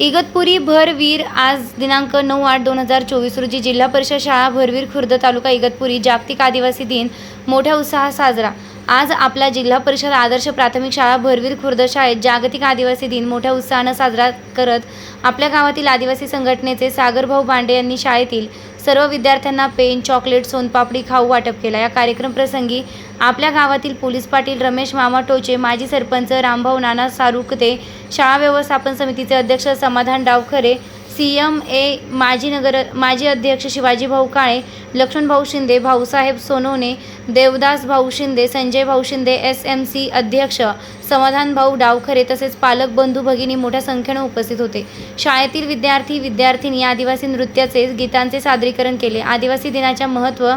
इगतपुरी भरवीर आज दिनांक नऊ आठ दोन हजार चोवीस रोजी जिल्हा परिषद शाळा भरवीर खुर्द तालुका इगतपुरी जागतिक आदिवासी दिन. मोठ्या उत्साहात साजरा. आज आपला जिल्हा परिषद आदर्श प्राथमिक शाळा भरवीर खुर्द शाळेत जागतिक आदिवासी दिन मोठ्या उत्साहानं साजरा करत आपल्या गावातील आदिवासी संघटनेचे सागरभाऊ बांडे यांनी शाळेतील सर्व विद्यार्थ्यांना पेन चॉकलेट सोनपापडी खाऊ वाटप केला. या कार्यक्रम प्रसंगी आपल्या गावातील पोलीस पाटील रमेश मामा टोचे माजी सरपंच रामभाऊ नाना सारुकते शाळा व्यवस्थापन समितीचे अध्यक्ष समाधान डावखरे सी एम ए माजी नगर माजी अध्यक्ष शिवाजी भाऊ काळे लक्ष्मणभाऊ शिंदे भाऊसाहेब सोनवणे देवदास भाऊ शिंदे संजय भाऊ शिंदे एस एम सी अध्यक्ष समाधान भाऊ डावखरे तसेच पालक बंधू भगिनी मोठ्या संख्येने उपस्थित होते. शाळेतील विद्यार्थी विद्यार्थिनी आदिवासी नृत्याचे गीतांचे सादरीकरण केले. आदिवासी दिनाच्या महत्त्व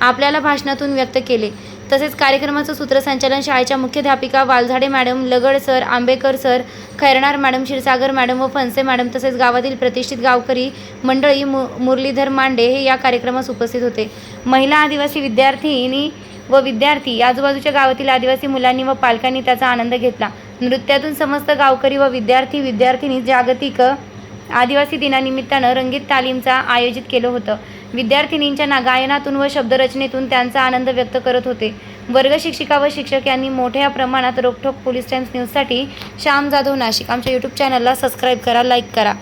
आपल्याला भाषणातून व्यक्त केले. तसेच कार्यक्रमाचं सूत्रसंचालन शाळेच्या मुख्याध्यापिका Walzade madam Lagad sir Ambekar sir Khairnar madam Kshirsagar madam व फणसे मॅडम तसेच गावातील प्रतिष्ठित गावकरी मंडळी मु मुरलीधर मांडे हे या कार्यक्रमास उपस्थित होते. महिला आदिवासी विद्यार्थिनी व विद्यार्थी आजूबाजूच्या गावातील आदिवासी मुलांनी व पालकांनी त्याचा आनंद घेतला. नृत्यातून समस्त गावकरी व विद्यार्थी विद्यार्थिनी जागतिक आदिवासी दिनानिमित्तानं रंगीत तालीमचा आयोजित केलं होतं. विद्यार्थिनींच्या ना गायनातून व शब्दरचनेतून त्यांचा आनंद व्यक्त करत होते. वर्ग शिक्षिका व शिक्षक यांनी मोठ्या प्रमाणात रोखोक पोलीस टाइम्स न्यूजसाठी श्याम जाधव नाशिक. आमच्या यूट्यूब चॅनलला सबस्क्राईब करा लाईक करा.